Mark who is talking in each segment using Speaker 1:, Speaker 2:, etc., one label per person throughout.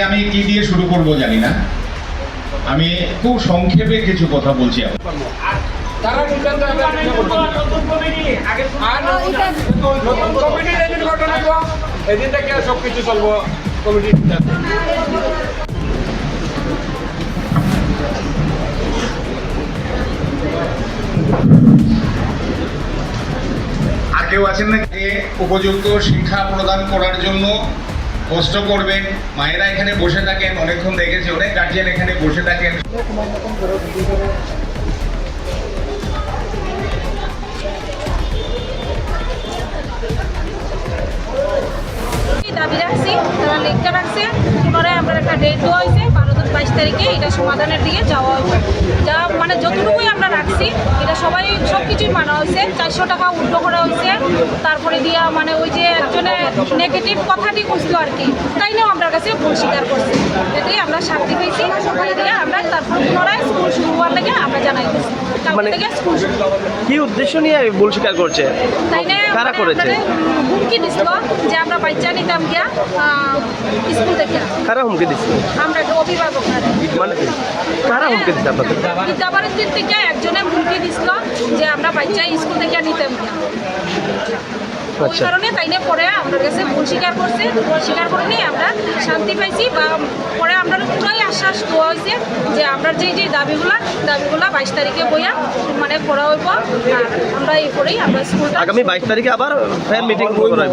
Speaker 1: আমি কি দিয়ে শুরু করব জানি না। আমি খুব সংক্ষেপে কিছু কথা বলছি
Speaker 2: আর এদিন থেকে চলবো
Speaker 1: কেউ আছেন না যে উপযুক্ত শিক্ষা প্রদান করার জন্য কষ্ট করবেন। মায়েরা এখানে বসে থাকেন অনেকক্ষণ দেখেছি অনেক গার্জিয়ান এখানে বসে থাকেন।
Speaker 3: দাবি রাখছি, তারা লেখা রাখছে। পুনরায় আমরা একটা ডেট দেওয়া হয়েছে, বারো দিন বাইশ তারিখে। এটা সমাধানের দিকে যাওয়া হবে যা মানে যতটুকুই আমরা রাখছি, এটা সবাই সব কিছুই মানা হয়েছে। চারশো টাকা উল্টো করা হয়েছে। তারপরে দিয়া মানে ওই যে একজনের নেগেটিভ কথাটি বুঝলো আর কি তাই নিয়েও আমরা কাছে ভুল স্বীকার করছি। এটাই আমরা শান্তি পেয়েছি। দিয়ে আমরা তারপর পুনরায় স্কুল শুরু হওয়ার লেগে আমরা জানাই দিচ্ছি।
Speaker 4: মানে- কি উদ্দেশ্য নিয়ে ভুল স্বীকার করছে? কারা
Speaker 3: মানে
Speaker 4: করেছে?
Speaker 3: হুমকি দিছিল যে আমরা বাচ্চা নিতাম গিয়া স্কুল থেকে।
Speaker 4: কারা হুমকি দিছিল?
Speaker 3: আমরা অভিভাবক
Speaker 4: মানে কারা হুমকি দিছে আপনাদের?
Speaker 3: বিদ্যাবাড়ির থেকে একজনে হুমকি দিছিল যে আমরা বাচ্চা স্কুল থেকে নিতাম গিয়া। ওই
Speaker 4: আচ্ছা।
Speaker 3: কারণে তাই নিয়ে পরে আমাদের কাছে ভুল স্বীকার করছে ভুল স্বীকার করে নিয়ে আমরা শান্তি পাইছি বা পরে আমরা পুরাই আশ্বাস দেওয়া হয়েছে যে আমরা যে যে দাবিগুলা দাবিগুলা বাইশ তারিখে বইয়া মানে করা হইব আর আমরা এই করেই আমরা স্কুলটা
Speaker 4: আগামী বাইশ তারিখে আবার ফের মিটিং করাইব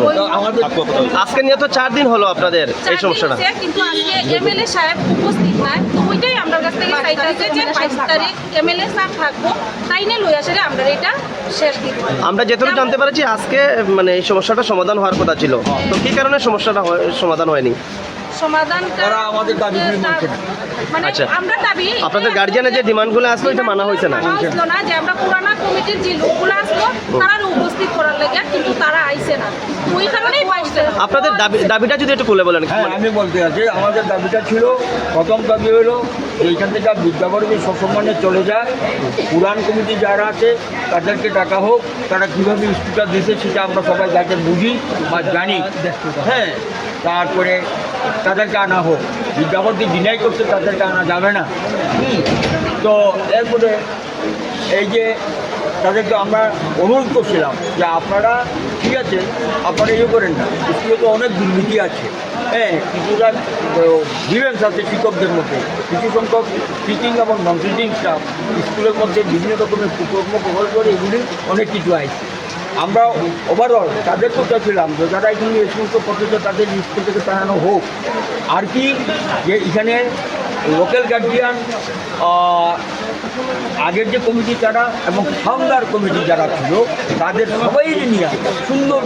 Speaker 4: আজকে নিয়ে তো চার দিন হলো আপনাদের এই সমস্যাটা।
Speaker 3: কিন্তু আজকে এমএলএ সাহেব উপস্থিত নাই তো ওইটাই আমরা কাছ থেকে চাইতেছে যে বাইশ তারিখ এমএলএ স্যার থাকব তাই নিয়ে লই আসলে আমরা এটা শেষ দিব
Speaker 4: আমরা যেটুকু জানতে পারছি আজকে মানে এই সমস্যাটা সমাধান হওয়ার কথা ছিল। তো কি কারণে সমস্যাটা হয়- সমাধান হয়নি?
Speaker 3: সমাধান
Speaker 2: ওরা আমাদের দাবিগুলি
Speaker 3: মানে
Speaker 4: আচ্ছা।
Speaker 3: আমরা দাবি
Speaker 4: আপনাদের গার্জিয়ানের যে ডিমান্ডগুলো আসলো এটা মানা হয়েছে না?
Speaker 3: না যে আমরা পুরানা কমিটির যে লোকগুলো আসলো তারা উপস্থিত করার লাগে কিন্তু তারা আইছে না। ওই কারণেই
Speaker 4: আপনাদের দাবি দাবিটা যদি একটু খুলে বলেন
Speaker 2: হ্যাঁ আমি বলতে আছি আমাদের দাবিটা ছিল প্রথম দাবি হলো এইখান থেকে বিদ্যাবর্গে সসম্মানে চলে যায় পুরান কমিটি যারা আছে তাদেরকে ডাকা হোক তারা কীভাবে স্কুলটা দিয়েছে সেটা আমরা সবাই যাতে বুঝি বা জানি। হ্যাঁ তারপরে তাদেরকে আনা হোক। বিদ্যাপতি ডিনাই করছে তাদেরকে আনা যাবে না। তো এরপরে এই যে তাদেরকে আমরা অনুরোধ করছিলাম যে আপনারা ঠিক আছে, আপনারা ইয়ে করেন না। স্কুলে তো অনেক দুর্নীতি আছে। হ্যাঁ কিছুটা ডিফেন্স আছে শিক্ষকদের মধ্যে, কিছু সংখ্যক টিচিং এবং নন টিচিং স্টাফ স্কুলের মধ্যে বিভিন্ন রকমের কুকর্ম প্রকল্প এগুলি অনেক কিছু আছে আমরা ওভারঅল তাদের তো চাইছিলাম যে যারা এখানে এই সমস্ত পদ্ধতি তাদের স্কুল থেকে তাড়ানো হোক। আর কি, যে এখানে লোকাল গার্জিয়ান আগের যে কমিটি যারা এবং ফাউন্ডার কমিটি যারা ছিল, তাদের সবাই নিয়ে সুন্দর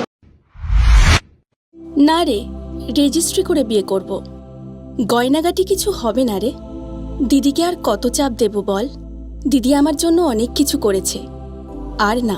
Speaker 5: না রে রেজিস্ট্রি করে বিয়ে করব। গয়নাগাটি কিছু হবে না রে। দিদিকে আর কত চাপ দেব বল? দিদি আমার জন্য অনেক কিছু করেছে। আর না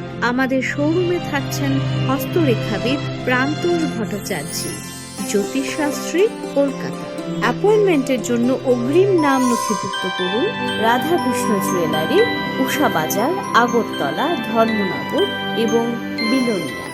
Speaker 6: আমাদের শোরুমে থাকছেন হস্তরেখাবিদ প্রান্তর ভট্টাচার্য, জ্যোতিষশাস্ত্রী কলকাতা। অ্যাপয়েন্টমেন্টের জন্য অগ্রিম নাম নথিভুক্ত করুন রাধাকৃষ্ণ জুয়েলারি, উষা বাজার, আগরতলা, ধর্মনগর এবং বিলোনিয়া।